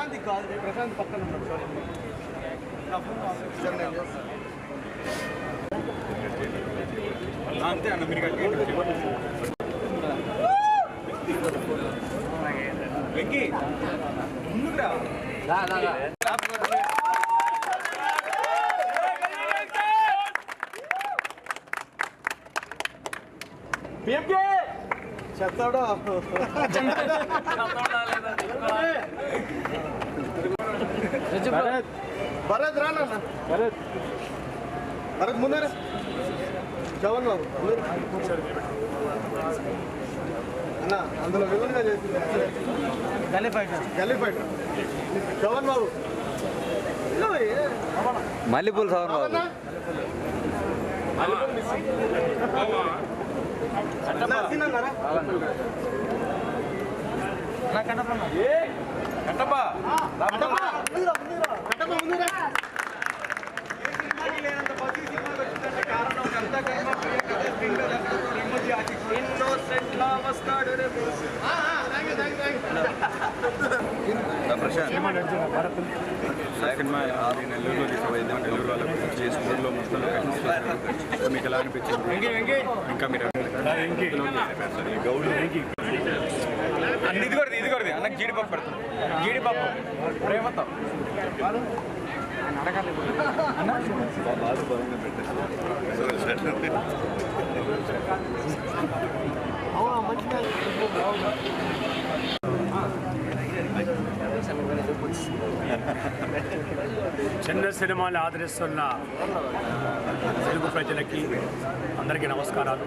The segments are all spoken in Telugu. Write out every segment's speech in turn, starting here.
ప్రశాంత్ కాదు ప్రశాంత్ పక్కన ఉన్నాడు సారీ అంతే అన్న మీరు వెంకీ ముందుకురా. చెప్తాడు? భరత్. భరత్ రా నాన్న. భరత్. భరత్ ముందర. జవన్ బాబు. అన్న అందులో విలన్గా చేసింది. Gully fighter. Gully fighter. జవన్ బాబు. మల్లెపూలు సవన్ బాబు. అన్న. తినన్నారా? కట్టప్పా. కట్టప్పా, ముందురా, ముందురా. కట్టప్పా, ముందురా. లేనంత బతి సినిమాకి వచ్చిందంటే కారణం అంతా కర్మ ప్రియాంక సింగ్ రెమ్మజీ ఆశిష్ ఇన్నోసెంట్ లా వస్తాడు రేపు ఆ, ఆ, thank you, thank you, thank you. Prashanth cinema ఆది నెల్లూరులో తీసుకుపోయింది నెల్లూరు వాళ్ళకి మొత్తం కట్టించి మీకు ఎలా అనిపించింది ఇంకా మీరు గౌడు. అన్న ఇది కూడా ఇది అన్నకు జీడిపప్పు పెడతాం. జీడిపప్పు ప్రేమతో. చిన్న సినిమాని ఆదరిస్తున్న తెలుగు ప్రజలకి అందరికీ నమస్కారాలు.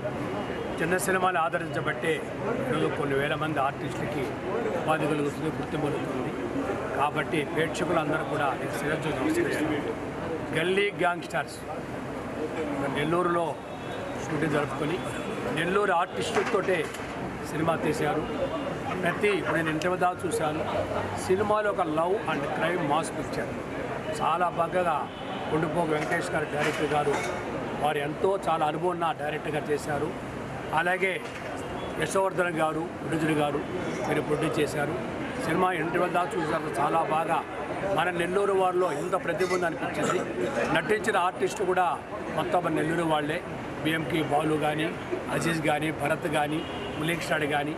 చిన్న సినిమాలు ఆదరించబట్టే ఈరోజు కొన్ని వేల మంది ఆర్టిస్టులకి ఉపాధి కలుగుతుంది గుర్తింపు కలుగుతుంది. కాబట్టి ప్రేక్షకులందరూ కూడా నేను శిరస్సు నమస్కరిస్తున్నాను గల్లీ గ్యాంగ్స్టర్స్. నెల్లూరులో షూటింగ్ జరుపుకొని నెల్లూరు ఆర్టిస్టులతోటే సినిమా తీశారు. ప్రతి ఇప్పుడు నేను ఇంటర్వ్యూ దాకా చూశాను. సినిమాలో ఒక love and crime mass picture. చాలా బాగా కొండుపోక వెంకటేష్ గారు డైరెక్టర్ గారు వారు ఎంతో చాలా అనుభవం నా డైరెక్టర్గా చేశారు. అలాగే యశోవర్ధన్ గారు ప్రొడ్యూసర్ గారు మీరు ప్రొడ్యూస్ చేశారు. సినిమా ఇంటి వద్ద చూసారు చాలా బాగా మన నెల్లూరు వారిలో ఎంత ప్రతిభ ఉంది అనిపించింది. నటించిన ఆర్టిస్ట్ కూడా మొత్తం నెల్లూరు వాళ్ళే. బిఎంకి బాలు కానీ అజీజ్ కానీ భరత్ కానీ ములీక్ స్టాడ్ కానీ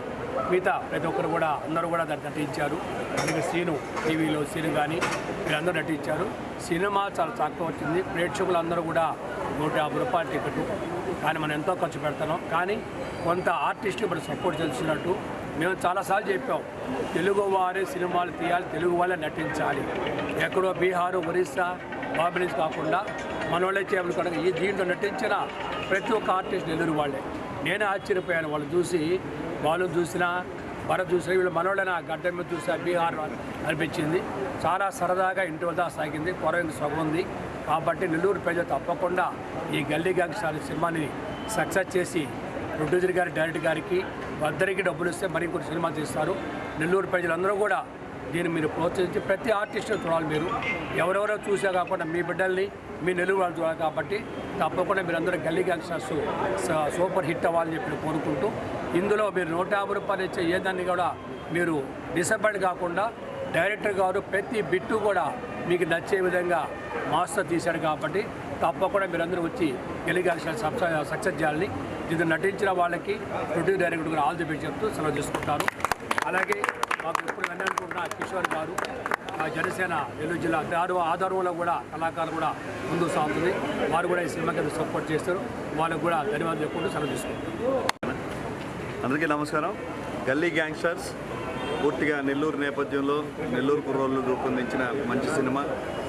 మిగతా ప్రతి ఒక్కరు కూడా అందరూ కూడా దాన్ని నటించారు. అలాగే సీను టీవీలో సీను కానీ వీళ్ళందరూ నటించారు. సినిమా చాలా తక్కువ వచ్చింది. ప్రేక్షకులందరూ కూడా నూట యాభై రూపాయల టికెట్. కానీ మనం ఎంతో ఖర్చు పెడతాం కానీ కొంత ఆర్టిస్ట్ ఇప్పుడు సపోర్ట్ చేస్తున్నట్టు మేము చాలాసార్లు చెప్పాం. తెలుగు వారే సినిమాలు తీయాలి తెలుగు వాళ్ళే నటించాలి. ఎక్కడో బీహారు ఒరిస్సా బాబిలీస్ కాకుండా మన వాళ్ళే చేపలు కనుక ఈ దీంట్లో నటించిన ప్రతి ఒక్క ఆర్టిస్ట్ నెల్లూరు వాళ్ళే. నేనే ఆశ్చర్యపోయాను. వాళ్ళు చూసి వాళ్ళు చూసినా భరత్ చూసినా వీళ్ళు మనోళ్ళని ఆ గడ్డ మీద చూసా బీహార్ అనిపించింది. చాలా సరదాగా ఇంటి వద్ద సాగింది. కొరవింది సగం ఉంది. కాబట్టి నెల్లూరు ప్రజలు తప్పకుండా ఈ గల్లీ గ్యాంగ్స్టార్ సినిమాని సక్సెస్ చేసి ప్రొడ్యూసర్ గారి డైరెక్టర్ గారికి వద్దరికి డబ్బులు ఇస్తే మరి ఇంకొక సినిమా తీస్తారు. నెల్లూరు ప్రజలందరూ కూడా దీన్ని మీరు ప్రోత్సహించి ప్రతి ఆర్టిస్టును చూడాలి మీరు. ఎవరెవరో చూసా కాకుండా మీ బిడ్డల్ని మీ నెల్లూరు వాళ్ళు చూడాలి కాబట్టి తప్పకుండా మీరందరూ గల్లీ గ్యాంగ్స్టర్స్ స- సూపర్ హిట్ అవ్వాలని చెప్పి కోరుకుంటూ ఇందులో మీరు నూట యాభై రూపాయలు ఇచ్చే ఏదాన్ని కూడా మీరు డిసప్పాయింట్ కాకుండా డైరెక్టర్ గారు ప్రతి బిట్టు కూడా మీకు నచ్చే విధంగా మాస్టర్ తీశాడు కాబట్టి తప్పకుండా మీరందరూ వచ్చి గెలిగాల్సిన గ్యాంగ్స్టర్ సక్సెస్ చేయాలని ఇది నటించిన వాళ్ళకి ప్రొడ్యూస్ డైరెక్టర్ కూడా ఆల్ ది బెస్ట్ చెప్తూ సెలవు తీసుకుంటారు. అలాగే మాకు ఇప్పుడు అనుకుంటున్న కిషోర్ గారు ఆ జనసేన నెల్లూరు జిల్లా ఆరు ఆధారంలో కూడా కళాకారులు కూడా ముందుకు సాగుతుంది. వారు కూడా ఈ సినిమాకి సపోర్ట్ చేస్తారు. వాళ్ళకు కూడా ధన్యవాదాలు చెప్పుకుంటూ సెలవు తీసుకుంటారు అందరికీ నమస్కారం. గల్లీ గ్యాంగ్స్టర్స్ పూర్తిగా నెల్లూరు నేపథ్యంలో నెల్లూరు కుర్రోళ్ళు రూపొందించిన మంచి సినిమా.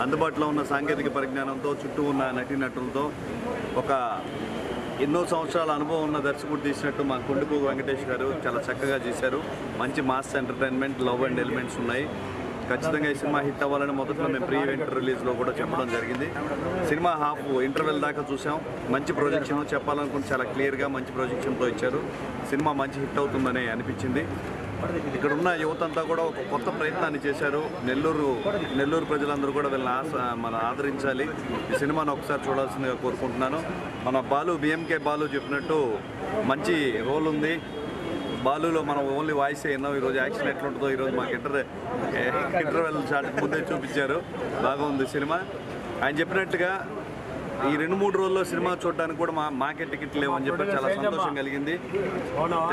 అందుబాటులో ఉన్న సాంకేతిక పరిజ్ఞానంతో చుట్టూ ఉన్న నటీనటులతో ఒక ఎన్నో సంవత్సరాల అనుభవం ఉన్న దర్శకుడు తీసినట్టు మా కొండుపు వెంకటేష్ గారు చాలా చక్కగా చేశారు. మంచి mass entertainment love and elements ఉన్నాయి. ఖచ్చితంగా ఈ సినిమా హిట్ అవ్వాలని మొదట్లో మేము ప్రీ ఈవెంట్ రిలీజ్లో కూడా చెప్పడం జరిగింది. సినిమా హాఫ్ ఇంటర్వెల్ దాకా చూసాం. మంచి ప్రొజెక్షన్ చెప్పాలనుకుంటే చాలా క్లియర్గా మంచి ప్రొజెక్షన్తో ఇచ్చారు. సినిమా మంచి హిట్ అవుతుందని అనిపించింది. ఇక్కడ ఉన్న యువత అంతా కూడా ఒక కొత్త ప్రయత్నాన్ని చేశారు. నెల్లూరు నెల్లూరు ప్రజలందరూ కూడా వీళ్ళని ఆశ మన ఆదరించాలి. ఈ సినిమాను ఒకసారి చూడాల్సిందిగా కోరుకుంటున్నాను. మన బాలు బిఎంకే బాలు చెప్పినట్టు మంచి రోల్ ఉంది. బాలులో మనం ఓన్లీ వాయిస్ విన్నాం ఈరోజు యాక్షన్ ఎట్లుంటుందో ఈరోజు మాకు ఇంటర్ ఇంటర్వెల్ షాట్ ముందే చూపించారు. బాగుంది సినిమా. ఆయన చెప్పినట్టుగా ఈ రెండు మూడు రోజుల్లో సినిమా చూడడానికి కూడా మా మాకే టికెట్ లేవు అని చెప్పి చాలా సంతోషం కలిగింది.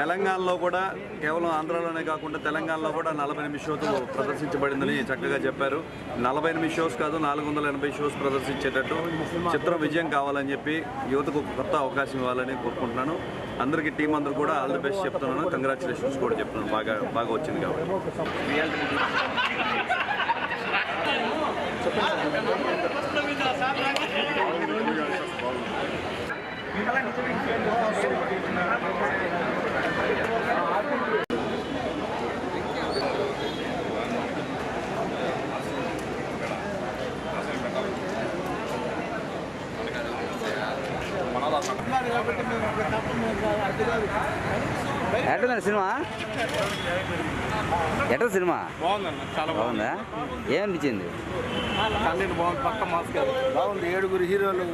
తెలంగాణలో కూడా కేవలం ఆంధ్రాలోనే కాకుండా తెలంగాణలో కూడా నలభై ఎనిమిది షోస్ ప్రదర్శించబడిందని చక్కగా చెప్పారు. నలభై ఎనిమిది షోస్ కాదు నాలుగు వందల ఎనభై షోస్ ప్రదర్శించేటట్టు చిత్రం విజయం కావాలని చెప్పి యువతకు ఒక కొత్త అవకాశం ఇవ్వాలని కోరుకుంటున్నాను. అందరికీ టీం అందరూ కూడా ఆల్ ది బెస్ట్ చెప్తున్నాను. కంగ్రాచులేషన్స్ కూడా చెప్తున్నాను. బాగా బాగా వచ్చింది కాబట్టి. Kita lanjutin video yang kita lakukan. ఎట్లుంది సినిమా? ఎట్లా సినిమా? బాగుందా. ఏమనిపించింది? కంటెంట్ బాగుంది పక్క మాస్క్. బాగుంది ఏడుగురు హీరోలు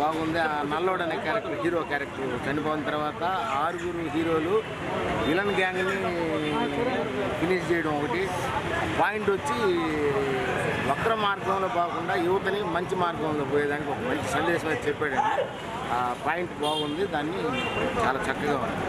బాగుంది. ఆ నల్లోడు అనే క్యారెక్టర్ హీరో క్యారెక్టర్ చనిపోయిన తర్వాత ఆరుగురు హీరోలు విలన్ గ్యాంగ్ని ఫినిష్ చేయడం ఒకటి. పాయింట్ వచ్చి వక్ర మార్గంలో కాకుండా యువతని మంచి మార్గంలో పోయేదానికి ఒక మంచి సందేశం అయితే చెప్పాడండి. ఆ పాయింట్ బాగుంది దాన్ని చాలా చక్కగా ఉంది.